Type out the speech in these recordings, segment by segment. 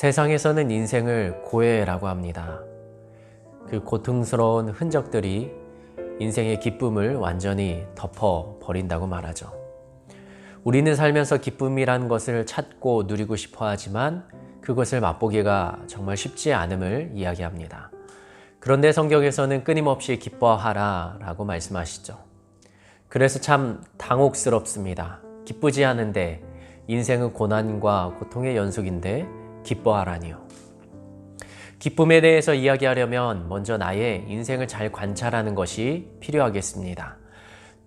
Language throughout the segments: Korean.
세상에서는 인생을 고해라고 합니다. 그 고통스러운 흔적들이 인생의 기쁨을 완전히 덮어 버린다고 말하죠. 우리는 살면서 기쁨이란 것을 찾고 누리고 싶어 하지만 그것을 맛보기가 정말 쉽지 않음을 이야기합니다. 그런데 성경에서는 끊임없이 기뻐하라 라고 말씀하시죠. 그래서 참 당혹스럽습니다. 기쁘지 않은데 인생은 고난과 고통의 연속인데 기뻐하라니요. 기쁨에 대해서 이야기하려면 먼저 나의 인생을 잘 관찰하는 것이 필요하겠습니다.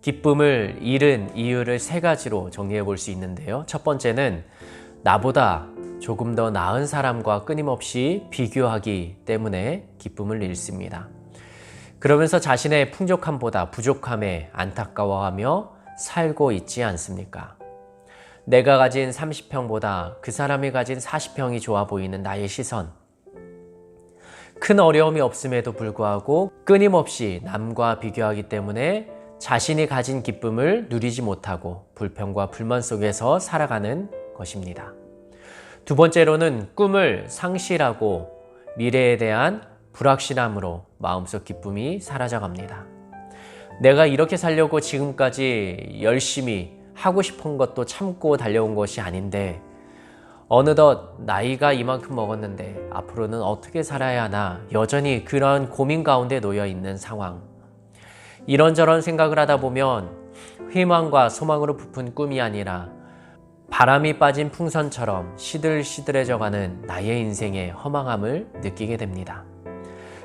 기쁨을 잃은 이유를 세 가지로 정리해 볼 수 있는데요. 첫 번째는 나보다 조금 더 나은 사람과 끊임없이 비교하기 때문에 기쁨을 잃습니다. 그러면서 자신의 풍족함보다 부족함에 안타까워하며 살고 있지 않습니까? 내가 가진 30평보다 그 사람이 가진 40평이 좋아 보이는 나의 시선. 큰 어려움이 없음에도 불구하고 끊임없이 남과 비교하기 때문에 자신이 가진 기쁨을 누리지 못하고 불평과 불만 속에서 살아가는 것입니다. 두 번째로는 꿈을 상실하고 미래에 대한 불확실함으로 마음속 기쁨이 사라져 갑니다. 내가 이렇게 살려고 지금까지 열심히 하고 싶은 것도 참고 달려온 것이 아닌데 어느덧 나이가 이만큼 먹었는데 앞으로는 어떻게 살아야 하나 여전히 그런 고민 가운데 놓여 있는 상황. 이런저런 생각을 하다 보면 희망과 소망으로 부푼 꿈이 아니라 바람이 빠진 풍선처럼 시들시들해져가는 나의 인생의 허망함을 느끼게 됩니다.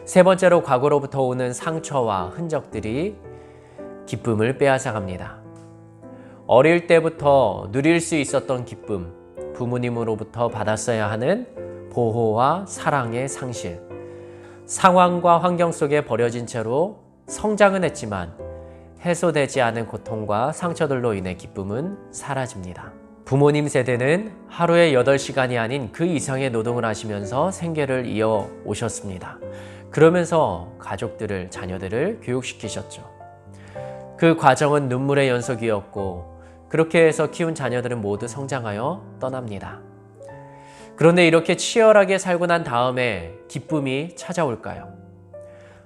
세 번째로 과거로부터 오는 상처와 흔적들이 기쁨을 빼앗아갑니다. 어릴 때부터 누릴 수 있었던 기쁨, 부모님으로부터 받았어야 하는 보호와 사랑의 상실, 상황과 환경 속에 버려진 채로 성장은 했지만 해소되지 않은 고통과 상처들로 인해 기쁨은 사라집니다. 부모님 세대는 하루에 8시간이 아닌 그 이상의 노동을 하시면서 생계를 이어 오셨습니다. 그러면서 가족들을, 자녀들을 교육시키셨죠. 그 과정은 눈물의 연속이었고, 그렇게 해서 키운 자녀들은 모두 성장하여 떠납니다. 그런데 이렇게 치열하게 살고 난 다음에 기쁨이 찾아올까요?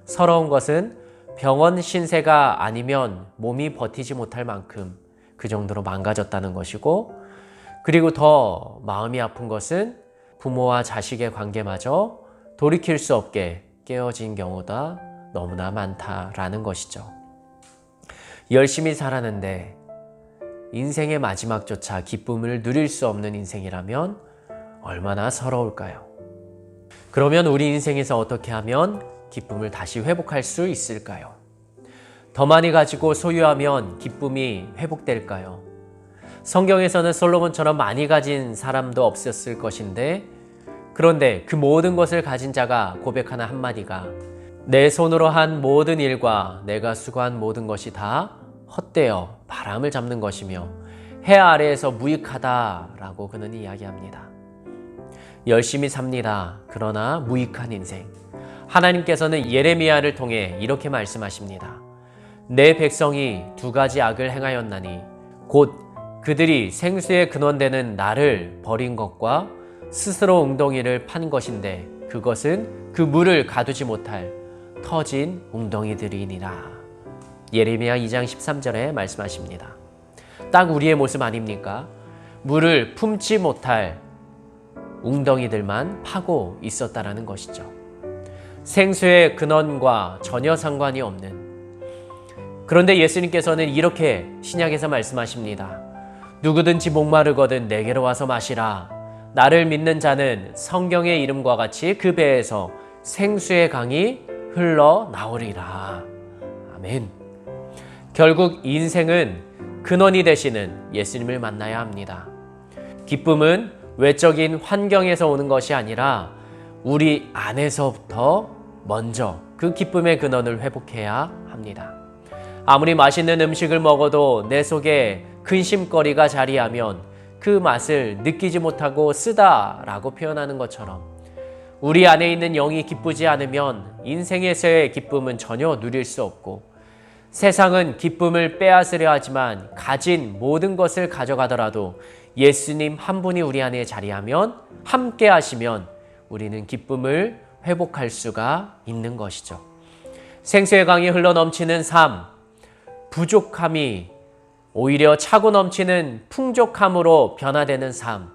서러운 것은 병원 신세가 아니면 몸이 버티지 못할 만큼 그 정도로 망가졌다는 것이고, 그리고 더 마음이 아픈 것은 부모와 자식의 관계마저 돌이킬 수 없게 깨어진 경우가 너무나 많다라는 것이죠. 열심히 살았는데 인생의 마지막조차 기쁨을 누릴 수 없는 인생이라면 얼마나 서러울까요? 그러면 우리 인생에서 어떻게 하면 기쁨을 다시 회복할 수 있을까요? 더 많이 가지고 소유하면 기쁨이 회복될까요? 성경에서는 솔로몬처럼 많이 가진 사람도 없었을 것인데 그런데 그 모든 것을 가진 자가 고백하는 한마디가 내 손으로 한 모든 일과 내가 수고한 모든 것이 다 헛되어 바람을 잡는 것이며 해 아래에서 무익하다라고 그는 이야기합니다. 열심히 삽니다. 그러나 무익한 인생. 하나님께서는 예레미야를 통해 이렇게 말씀하십니다. 내 백성이 두 가지 악을 행하였나니 곧 그들이 생수의 근원되는 나를 버린 것과 스스로 웅덩이를 판 것인데 그것은 그 물을 가두지 못할 터진 웅덩이들이니라. 예레미야 2장 13절에 말씀하십니다. 딱 우리의 모습 아닙니까? 물을 품지 못할 웅덩이들만 파고 있었다라는 것이죠. 생수의 근원과 전혀 상관이 없는 그런데 예수님께서는 이렇게 신약에서 말씀하십니다. 누구든지 목마르거든 내게로 와서 마시라. 나를 믿는 자는 성경의 이름과 같이 그 배에서 생수의 강이 흘러 나오리라. 아멘. 결국 인생은 근원이 되시는 예수님을 만나야 합니다. 기쁨은 외적인 환경에서 오는 것이 아니라 우리 안에서부터 먼저 그 기쁨의 근원을 회복해야 합니다. 아무리 맛있는 음식을 먹어도 내 속에 근심거리가 자리하면 그 맛을 느끼지 못하고 쓰다라고 표현하는 것처럼 우리 안에 있는 영이 기쁘지 않으면 인생에서의 기쁨은 전혀 누릴 수 없고 세상은 기쁨을 빼앗으려 하지만 가진 모든 것을 가져가더라도 예수님 한 분이 우리 안에 자리하면 함께 하시면 우리는 기쁨을 회복할 수가 있는 것이죠. 생수의 강이 흘러 넘치는 삶, 부족함이 오히려 차고 넘치는 풍족함으로 변화되는 삶.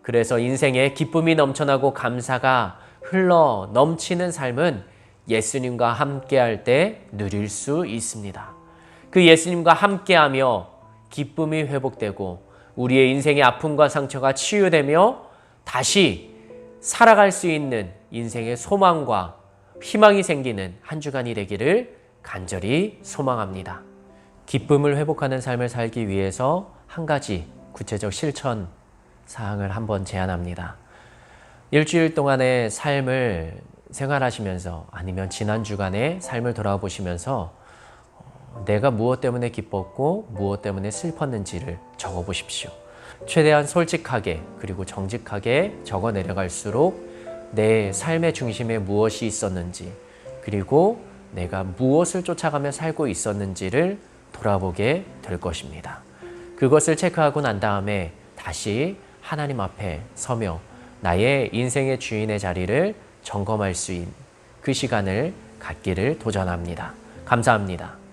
그래서 인생에 기쁨이 넘쳐나고 감사가 흘러 넘치는 삶은 예수님과 함께할 때 누릴 수 있습니다. 그 예수님과 함께하며 기쁨이 회복되고 우리의 인생의 아픔과 상처가 치유되며 다시 살아갈 수 있는 인생의 소망과 희망이 생기는 한 주간이 되기를 간절히 소망합니다. 기쁨을 회복하는 삶을 살기 위해서 한 가지 구체적 실천 사항을 한번 제안합니다. 일주일 동안의 삶을 생활하시면서 아니면 지난 주간의 삶을 돌아보시면서 내가 무엇 때문에 기뻤고 무엇 때문에 슬펐는지를 적어 보십시오. 최대한 솔직하게 그리고 정직하게 적어 내려갈수록 내 삶의 중심에 무엇이 있었는지 그리고 내가 무엇을 쫓아가며 살고 있었는지를 돌아보게 될 것입니다. 그것을 체크하고 난 다음에 다시 하나님 앞에 서며 나의 인생의 주인의 자리를 점검할 수 있는 그 시간을 갖기를 도전합니다. 감사합니다.